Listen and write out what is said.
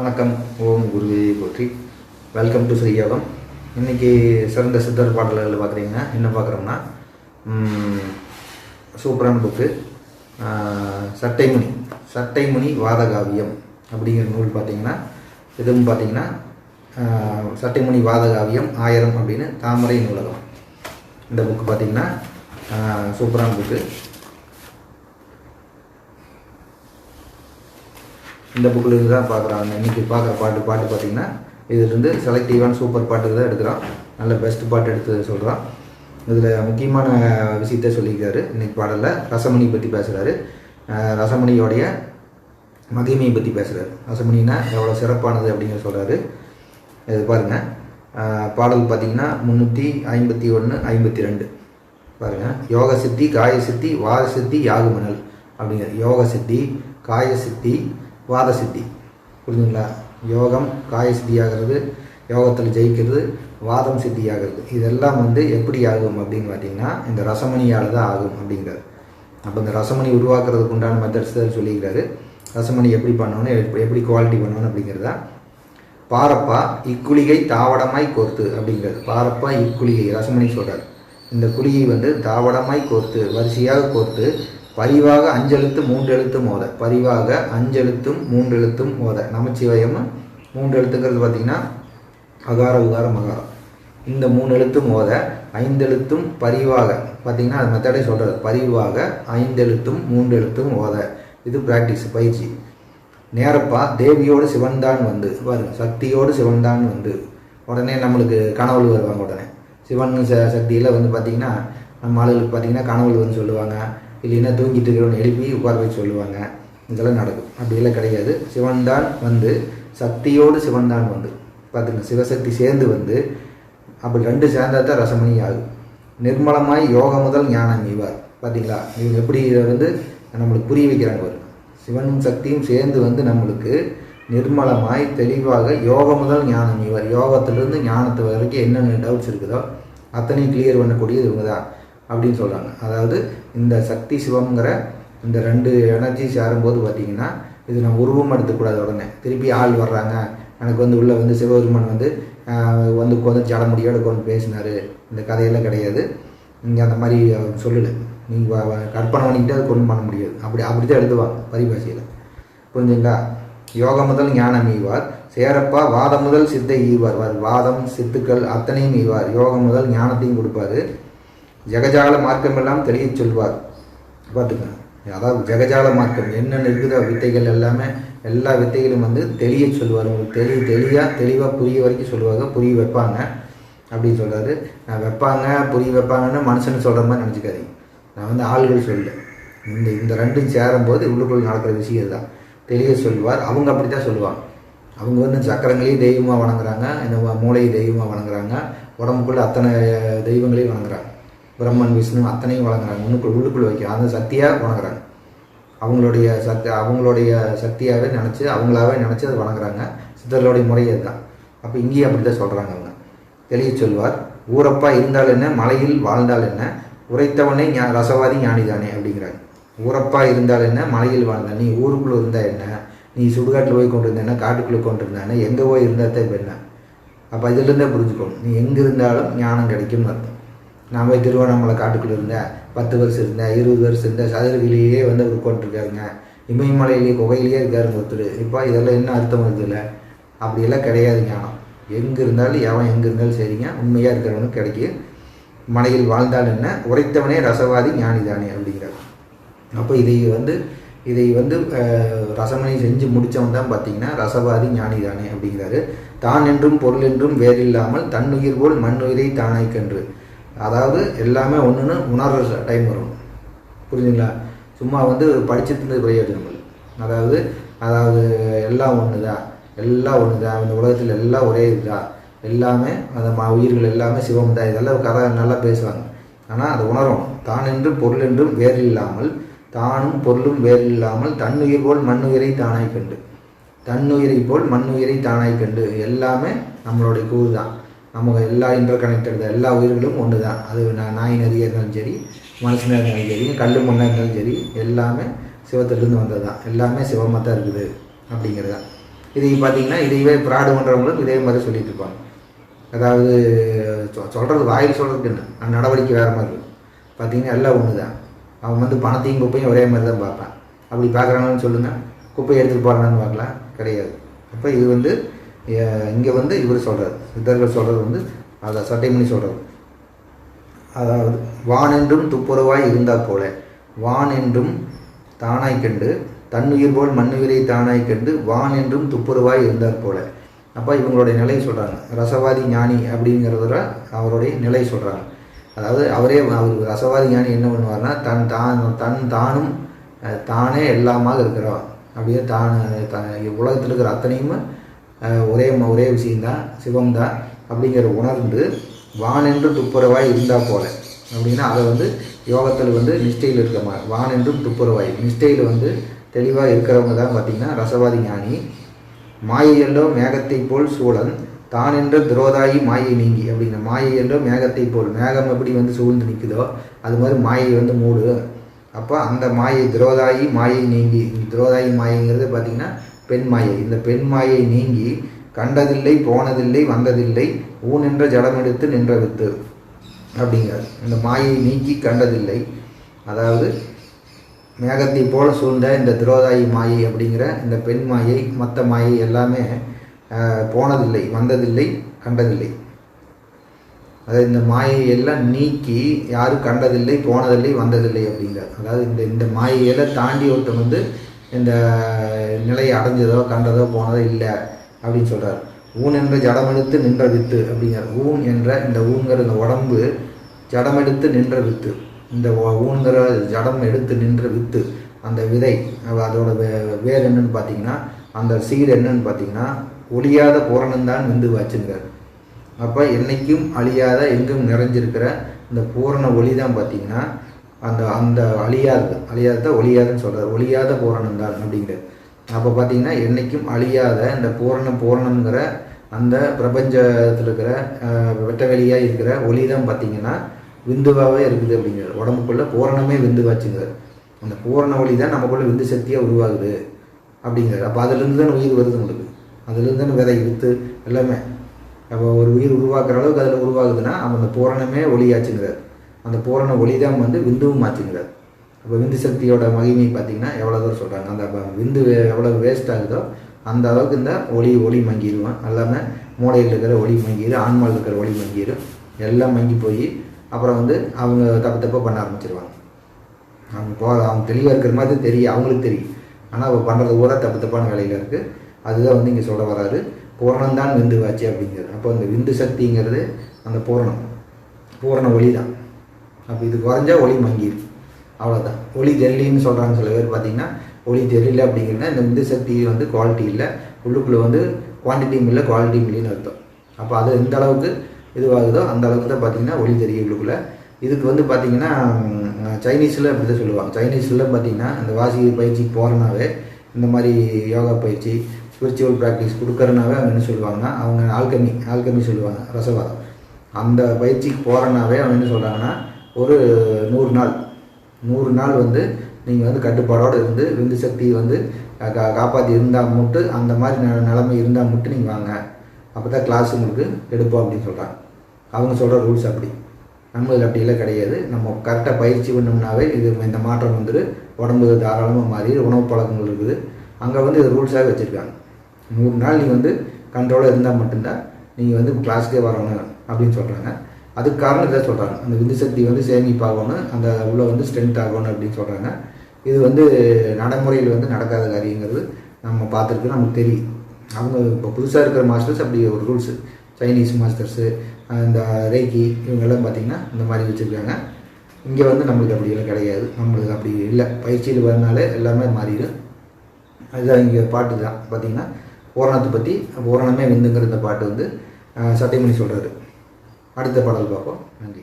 வணக்கம். ஓம் குருவே போற்றி. வெல்கம் டு ஸ்ரீ யோகம் இன்றைக்கி சிறந்த சித்தர் பாடல்கள் பார்க்குறீங்கன்னா என்ன பார்க்குறோம்னா சூப்பரான புக்கு சட்டைமுனி. சட்டைமுனி வாதகாவியம் அப்படிங்கிற நூல் பார்த்தீங்கன்னா இதுவும் பார்த்தீங்கன்னா சட்டைமுனி வாதகாவியம் ஆயிரம் அப்படின்னு தாமரை நூலகம். இந்த புக்கு பார்த்தீங்கன்னா சூப்பரான புக்கு இந்த புக்கில் இருந்து தான் பார்க்குறாங்க. இன்றைக்கி பார்க்குற பாட்டு பாட்டு பார்த்தீங்கன்னா இதுலேருந்து செலக்டிவான சூப்பர் பாட்டுக்கு தான் எடுக்கிறான். நல்ல பெஸ்ட் பாட்டு எடுத்து சொல்கிறான் இதில் முக்கியமான விஷயத்த சொல்லியிருக்காரு. இன்றைக்கி பாடலில் ரசமணி பற்றி பேசுகிறாரு ரசமணியோடைய மகிமையை பற்றி பேசுகிறாரு ரசமணினா எவ்வளோ சிறப்பானது அப்படிங்கிற சொல்கிறாரு இது பாருங்கள் பாடல் பார்த்தீங்கன்னா முந்நூற்றி ஐம்பத்தி ஒன்று ஐம்பத்தி ரெண்டு. பாருங்கள் யோக சித்தி காய சித்தி வார சித்தி யாகுமணல் அப்படிங்கிற யோக சித்தி காய சித்தி வாத சித்தி புரிஞ்சுங்களா? யோகம் காய சித்தியாகிறது யோகத்தில் ஜெயிக்கிறது வாதம் சித்தி ஆகிறது இதெல்லாம் வந்து எப்படி ஆகும் அப்படின்னு பார்த்தீங்கன்னா இந்த ரசமணியால் தான் ஆகும் அப்படிங்கிறார். அப்போ இந்த ரசமணி உருவாக்குறதுக்கு உண்டான மெத்தட்ஸ் தான் சொல்லியிருக்காரு. ரசமணி எப்படி பண்ணணும் எப்படி எப்படி குவாலிட்டி பண்ணணும் அப்படிங்கிறதா? பாரப்பா இக்குளிகை தாவடமாய் கோர்த்து அப்படிங்கிறது பாரப்பா இக்குளிகை ரசமணி சொல்கிறார் இந்த குழியை வந்து தாவடமாய் கோர்த்து வரிசையாக கோர்த்து பரிவாக அஞ்செழுத்து மூன்றெழுத்தும் மோத பரிவாக அஞ்செழுத்தும் மூன்றெழுத்தும் மோத நமச்சிவயம் மூன்று எழுத்துங்கிறது பார்த்தீங்கன்னா அகார உகார மகாரம் இந்த மூணு எழுத்தும் மோத ஐந்தெழுத்தும் பரிவாக. பார்த்தீங்கன்னா அது மெத்தடே சொல்கிறது பரிவாக ஐந்தெழுத்தும் மூன்று எழுத்தும் ஓத. இது ப்ராக்டிஸ் பயிற்சி. நேரப்பா தேவியோடு சிவன்தான் வந்து. பாருங்க சக்தியோடு சிவன்தான் வந்து. உடனே நம்மளுக்கு கனவுள் வருவாங்க உடனே. சிவன் ச சக்தியில் வந்து பார்த்திங்கன்னா நம்ம ஆளுகளுக்கு பார்த்தீங்கன்னா கனவுள் வந்து சொல்லுவாங்க. இல்லைன்னா தூங்கிட்டு இருக்கிறவங்க எழுப்பி உட்கார வச்சு சொல்லுவாங்க. இதெல்லாம் நடக்கும். அப்படியெல்லாம் கிடையாது. சிவன் தான் வந்து சக்தியோடு சிவன் தான் வந்து. பார்த்துங்க சிவசக்தி சேர்ந்து வந்து அப்படி ரெண்டு சேர்ந்தால் தான் ரசமணி ஆகும் நிர்மலமாய் யோக முதல் ஞானம் இவர். பார்த்தீங்களா? இவங்க எப்படி இதை வந்து நம்மளுக்கு புரிய வைக்கிறாங்க ஒரு சிவனும் சக்தியும் சேர்ந்து வந்து நம்மளுக்கு நிர்மலமாய் தெளிவாக யோக முதல் ஞானம் இவர். யோகத்திலிருந்து ஞானத்து வரைக்கும் என்னென்ன டவுட்ஸ் இருக்குதோ அத்தனையும் கிளியர் பண்ணக்கூடியது இவங்க தான். அப்படின்னு சொல்கிறாங்க அதாவது இந்த சக்தி சிவம்ங்கிற இந்த ரெண்டு எனர்ஜி சேரும்போது பார்த்தீங்கன்னா இது நம்ம உருவம் எடுத்துக்கூடாது உடனே. திருப்பி ஆள் வர்றாங்க. எனக்கு வந்து உள்ளே வந்து சிவபெருமான் வந்து ஆஹ், வந்து உட்காந்து ஜடமுடியோட கொண்டு பேசினார். இந்த கதையெல்லாம் கிடையாது. இங்கே அந்த மாதிரி அவர் சொல்லலை நீங்கள் கற்பனை பண்ணிக்கிட்டு அது கொண்டு பண்ண முடியாது. அப்படி அப்படி தான் எழுதுவாங்க பரிபாஷையில். புரிஞ்சுங்களா? யோகம் முதல் ஞானம் ஈவார். சேரப்பா வாதம் முதல் சித்தை ஈவார். வார் வாதம் சித்துக்கள் அத்தனையும் ஈவார். யோகம் முதல் ஞானத்தையும் கொடுப்பாரு. ஜெகஜால மார்க்கமெல்லாம் தெளிய சொல்வார். பார்த்துக்கோங்க. அதாவது ஜெகஜால மார்க்கம் என்னென்ன இருக்குதோ வித்தைகள் எல்லாமே எல்லா வித்தைகளும் வந்து தெளிய சொல்லுவார் உங்களுக்கு தெளி தெளிவாக தெளிவாக புரிய வரைக்கும் சொல்லுவாங்க புரிய வைப்பாங்க. அப்படின்னு சொல்கிறாரு நான் வைப்பாங்க புரிய வைப்பாங்கன்னு மனுஷன் சொல்கிற மாதிரி நினச்சிக்காதீங்க. நான் வந்து ஆள்கள் சொல்ல இந்த இந்த ரெண்டும் சேரும்போது உள்ளுக்குள் நடக்கிற விஷயம் தான் தெளிய சொல்வார். அவங்க அப்படி தான் சொல்லுவாங்க. அவங்க வந்து சக்கரங்களையும் தெய்வமாக வணங்குறாங்க இந்த மூளையை தெய்வமாக வணங்குறாங்க உடம்புக்குள்ளே அத்தனை தெய்வங்களையும் வணங்குறாங்க. பிரம்மன் விஷ்ணு அத்தனையும் வழங்குறாங்க. உள்ளுக்குள் உள்ளுக்குள் வைக்க. அந்த சக்தியாக வணங்குறாங்க. அவங்களுடைய சக்தி அவங்களுடைய சக்தியாகவே நினச்சி அவங்களாவே நினச்சி அதை வணங்குறாங்க. சித்தர்களுடைய முறையே தான் அப்போ இங்கேயும் அப்படி தான் சொல்கிறாங்க அவங்க. தெளிய சொல்வார் ஊரப்பா இருந்தால் என்ன? மலையில் வாழ்ந்தால் என்ன? உரைத்தவனே ஞா ரசவாதி ஞானிதானே? அப்படிங்கிறாங்க. ஊரப்பா இருந்தால் என்ன? மலையில் வாழ்ந்தால் நீ ஊருக்குள்ளே இருந்தால் என்ன? நீ சுடுகாட்டில் போய் கொண்டு இருந்த என்ன? காட்டுக்குள்ளே கொண்டு இருந்தானே எங்கே போய் இருந்தால் தான் இப்போ என்ன? அப்போ இதிலிருந்தே புரிஞ்சுக்கணும் நீ எங்கே இருந்தாலும் ஞானம் கிடைக்கும்னு அர்த்தம். நான் போய் திருவண்ணாமலை காட்டுக்குள்ளே இருந்தேன் பத்து வருஷம் இருந்தேன் இருபது வருஷம் இருந்தேன் சதுரகிரியிலேயே வந்து அவர் உட்காந்துருக்காருங்க இமயமலையிலேயே குகையிலேயே இருக்காருங்க ஒருத்தர். இப்போ இதெல்லாம் என்ன அர்த்தம் வருது இல்லை அப்படியெல்லாம் கிடையாது ஞானம். எங்கே இருந்தாலும் எவன் எங்கே இருந்தாலும் சரிங்க. உண்மையாக இருக்கிறவனுக்கு கிடைக்கும் மலையில் வாழ்ந்தால் என்ன? உரைத்தவனே ரசவாதி ஞானிதானே அப்படிங்கிறார். அப்போ இதை வந்து இதை வந்து ரசமனை ரசமணி செஞ்சு முடித்தவன் தான் பார்த்தீங்கன்னா ரசவாதி ஞானிதானே அப்படிங்கிறாரு. தான் என்றும் பொருள் என்றும் வேறில்லாமல் தன்னுயிர் போல் மண்ணுயிரை தானாய்க்கன்று அதாவது எல்லாமே ஒன்றுன்னு உணர்கிற டைம் வரும். புரிஞ்சுங்களா? சும்மா வந்து படிச்சிருந்தது பிரயோஜனம் இல்லை. அதாவது அதாவது எல்லாம் ஒன்று தான் எல்லாம் ஒன்று தான் இந்த உலகத்தில் எல்லாம் ஒரே இதுதான் எல்லாமே அந்த ம உயிர்கள் எல்லாமே சிவம் தான் இதெல்லாம் கதை நல்லா பேசுவாங்க. ஆனால் அதை உணரும் தான் என்றும் பொருள் என்றும் வேறு இல்லாமல் தானும் பொருளும் வேறு இல்லாமல் தன்னுயிர் போல் மண்ணுயிரை தானாய் கண்டு. தன்னுயிரை போல் மண்ணுயிரை தானாய் கண்டு. எல்லாமே நம்மளுடைய கூறு தான் நம்ம எல்லா இன்டர் கனெக்டட் எல்லா உயிர்களும் ஒன்று தான் அது நான் நாய் நதியாக இருந்தாலும் சரி மனுஷனாக இருந்தாலும் சரி கல் மண்ணாக இருந்தாலும் சரி எல்லாமே சிவத்திலிருந்து வந்தது தான் எல்லாமே சிவமாக தான் இருக்குது அப்படிங்கிறது தான் இதை பார்த்தீங்கன்னா இதையவே ஃப்ராடு பண்ணுறவங்களும் இதே மாதிரி சொல்லிட்டு இருப்பாங்க. அதாவது சொ- சொல்கிறது வாயில் சொல்கிறதுக்கு என்ன நடவடிக்கை வேறு மாதிரி இருக்கும். பார்த்தீங்கன்னா எல்லாம் ஒன்று தான் அவன் வந்து பணத்தையும் குப்பையும் ஒரே மாதிரி தான் பார்ப்பான். அப்படி பார்க்குறாங்கன்னு சொல்லுங்கள் குப்பையை எடுத்துகிட்டு போகிறாங்கன்னு பார்க்கலாம். கிடையாது. அப்போ இது வந்து இங்கே வந்து இவர் சொல்கிறார் சித்தர்கள் சொல்கிறது வந்து அதை சட்டைமணி சொல்கிறது அதாவது வான் என்றும் துப்புரவாய் இருந்தால் போல வான் என்றும் தானாய் கண்டு தன்னுயிர் போல் மண்ணுயிரை தானாய் கண்டு வான் என்றும் துப்புரவாய் இருந்தார் போல. அப்போ இவங்களுடைய நிலையை சொல்கிறாங்க ரசவாதி ஞானி அப்படிங்கிறதுல அவருடைய நிலை சொல்கிறாங்க அதாவது அவரே அவர் ரசவாதி ஞானி என்ன பண்ணுவார்னா தன் தான் தன் தானும் தானே எல்லாமாக இருக்கிறோம் அப்படியே தான் த உலகத்தில் இருக்கிற அத்தனையும் ஒரே ஒரே விஷயம்தான் சிவம்தான் அப்படிங்கிற உணர்ந்து வானென்று துப்புரவாய் இருந்தால் போல. அப்படின்னா அதை வந்து யோகத்தில் வந்து நிஷ்டையில் இருக்க மாதிரி வானென்றும் துப்புரவாய். நிஷ்டையில் வந்து தெளிவாக இருக்கிறவங்க தான் பார்த்திங்கன்னா ரசவாதி ஞானி. மாயை என்றோ மேகத்தை போல் சூழன் தான் என்ற துரோதாயி மாயை நீங்கி அப்படிங்கிற மாயை என்றோ மேகத்தை போல். மேகம் எப்படி வந்து சூழ்ந்து நிற்குதோ அது மாதிரி மாயை வந்து மூடு. அப்போ அந்த மாயை துரோதாயி மாயை நீங்கி துரோதாயி மாயைங்கிறது பார்த்திங்கன்னா பெண் மாயை. இந்த பெண் மாயை நீங்கி கண்டதில்லை போனதில்லை வந்ததில்லை ஊன் என்ற ஜடம் எடுத்து நின்ற வித்து. அப்படிங்கிறார். இந்த மாயை நீக்கி கண்டதில்லை அதாவது மேகத்தை போல சூழ்ந்த இந்த துரோதாயி மாயை அப்படிங்கிற இந்த பெண் மாயை மற்ற மாயை எல்லாமே போனதில்லை வந்ததில்லை கண்டதில்லை. அதாவது இந்த மாயை எல்லாம் நீக்கி யாரும் கண்டதில்லை போனதில்லை வந்ததில்லை அப்படிங்கிறார். அதாவது இந்த இந்த மாயையெல்லாம் தாண்டி ஒருத்தன் வந்து இந்த நிலையை அடைஞ்சதோ கண்டதோ போனதோ இல்லை அப்படின்னு சொல்கிறார் ஊன் என்ற ஜடமெடுத்து நின்ற வித்து அப்படிங்கிறார். ஊன் என்ற இந்த ஊங்கிற இந்த உடம்பு ஜடமெடுத்து நின்ற வித்து. இந்த ஒ- ஊன்கிற ஜடம் எடுத்து நின்ற வித்து. அந்த விதை அதோட வே- வேர் என்னன்னு பார்த்தீங்கன்னா அந்த சீடு என்னன்னு பார்த்தீங்கன்னா ஒளியாத பூரணம்தான் விந்து வச்சுங்கிறார் அப்போ என்னைக்கும் அழியாத எங்கும் நிறைஞ்சிருக்கிற இந்த பூரண ஒளி தான் பார்த்தீங்கன்னா அந்த அந்த அழியாது அழியாத ஒழியாதுன்னு சொல்கிறார் ஒழியாத பூரணம் தான் அப்படிங்கிறது அப்போ பார்த்தீங்கன்னா என்னைக்கும் அழியாத இந்த பூரண பூரணங்கிற அந்த பிரபஞ்சத்தில் இருக்கிற வெட்டவெளியாக இருக்கிற ஒளி தான் பார்த்தீங்கன்னா விந்துவாகவே இருக்குது அப்படிங்கிறது உடம்புக்குள்ளே பூரணமே விந்துவாச்சுங்கிறார். அந்த பூரண ஒளி தான் நமக்குள்ள விந்து சக்தியாக உருவாகுது அப்படிங்கிறார். அப்போ அதுலேருந்து தான் உயிர் வருது உங்களுக்கு அதுலேருந்து தானே விதை வித்து எல்லாமே. அப்போ ஒரு உயிர் உருவாக்குற அளவுக்கு அதில் உருவாகுதுன்னா அந்த பூரணமே ஒளியாச்சுங்கிறார். அந்த பூரண ஒளி தான் வந்து விந்துவும் ஆச்சுங்கிறார் அப்போ விந்து சக்தியோட மகிமை பார்த்திங்கன்னா எவ்வளோ தூரம் சொல்கிறாங்க அந்த விந்து எவ்வளோ வேஸ்ட் ஆகுதோ அந்த அளவுக்கு இந்த ஒளி ஒளி மங்கிடுவோம் எல்லாமே மூளையில் இருக்கிற ஒளி மங்கிடும் ஆன்மாவில் இருக்கிற ஒளி மங்கிடும் எல்லாம் மங்கி போய் அப்புறம் வந்து அவங்க தப்பு தப்பாக பண்ண ஆரம்பிச்சிருவாங்க. அவங்க போ அவங்க தெளிவாக இருக்கிற மாதிரி தெரியும் அவங்களுக்கு தெரியும். ஆனால் அவள் பண்ணுறது கூட தப்பு தப்பான வேலையில் இருக்குது அதுதான் வந்து இங்கே சொல்ல வராரு. பூரணம் தான் விந்து வாச்சு அப்படிங்கிறது அப்போ அந்த விந்து சக்திங்கிறது அந்த பூரணம். பூரண ஒளி தான் அப்போ இது குறைஞ்சா ஒளி மங்கிடும் அவ்வளோதான் ஒளி ஜெல்லின்னு சொல்கிறாங்க சில பேர் பார்த்தீங்கன்னா ஒளி தெரியல அப்படிங்கிறதுனா இந்த விந்து சக்தி வந்து குவாலிட்டி இல்லை. உள்ளுக்குள்ளே வந்து குவான்டிட்டியும் இல்லை குவாலிட்டியும் இல்லைன்னு அர்த்தம். அப்போ அது எந்த அளவுக்கு இதுவாகுதோ அந்த அளவுக்கு தான் பார்த்தீங்கன்னா ஒளி தெரியும் உள்ளுக்குள்ளே. இதுக்கு வந்து பார்த்தீங்கன்னா சைனீஸில் அப்படி தான் சொல்லுவாங்க. சைனீஸில் பார்த்தீங்கன்னா இந்த வாசி பயிற்சிக்கு போகிறனாவே இந்த மாதிரி யோகா பயிற்சி ஸ்பிரிச்சுவல் ப்ராக்டிஸ் கொடுக்குறனாவே அவங்க என்ன சொல்லுவாங்கன்னா அவங்க ஆல்கமி ஆல்கமி சொல்லுவாங்க ரசவாதம். அந்த பயிற்சிக்கு போகிறனாவே அவங்க என்ன சொல்கிறாங்கன்னா ஒரு நூறு நாள். நூறு நாள் வந்து நீங்கள் வந்து கட்டுப்பாடோடு இருந்து விந்து சக்தியை வந்து கா காப்பாற்றி இருந்தால் மட்டும் அந்த மாதிரி ந- நிலமை இருந்தால் மட்டும் நீங்கள் வாங்க. அப்போ தான் கிளாஸ் உங்களுக்கு எடுப்போம் அப்படின்னு சொல்கிறாங்க அவங்க சொல்கிற ரூல்ஸ் அப்படி. நம்மளுக்கு அப்படி அப்படியெல்லாம் கிடையாது. நம்ம கரெக்டாக பயிற்சி பண்ணோம்னாவே இது இந்த மாற்றம் வந்துட்டு உடம்பு தாராளமாக மாறி உணவு பழக்கங்கள் இருக்குது. அங்கே வந்து இது ரூல்ஸாக வச்சுருக்காங்க. நூறு நாள் நீங்கள் வந்து கண்ட்ரோலாக இருந்தால் மட்டும்தான் நீங்கள் வந்து கிளாஸ்க்கே வரணும் அப்படின்னு சொல்கிறாங்க அதுக்கு காரணம் இதை சொல்கிறாங்க அந்த விந்து சக்தி வந்து சேமிப்பாகணும் அந்த உள்ள வந்து ஸ்ட்ரென்த் ஆகணும் அப்படின்னு சொல்கிறாங்க இது வந்து நடைமுறையில் வந்து நடக்காத காரியங்கிறது நம்ம பார்த்துருக்கு நமக்கு தெரியும். அவங்க இப்போ புதுசாக இருக்கிற மாஸ்டர்ஸ் அப்படி ஒரு ரூல்ஸு சைனீஸ் மாஸ்டர்ஸு இந்த ரேக்கி இவங்கெல்லாம் பார்த்திங்கன்னா இந்த மாதிரி வச்சுருக்காங்க. இங்கே வந்து நம்மளுக்கு அப்படியெல்லாம் கிடையாது. நம்மளுக்கு அப்படி இல்லை. பயிற்சியில் வரனாலே எல்லாமே மாறிடும். அதுதான் இங்கே பாட்டு தான். பார்த்தீங்கன்னா பூரணத்தை பற்றி பூரணமே விந்துங்கிற இந்த பாட்டு வந்து சத்தியமணி சொல்கிறாரு அடுத்த பாடல் பார்ப்போம். நன்றி.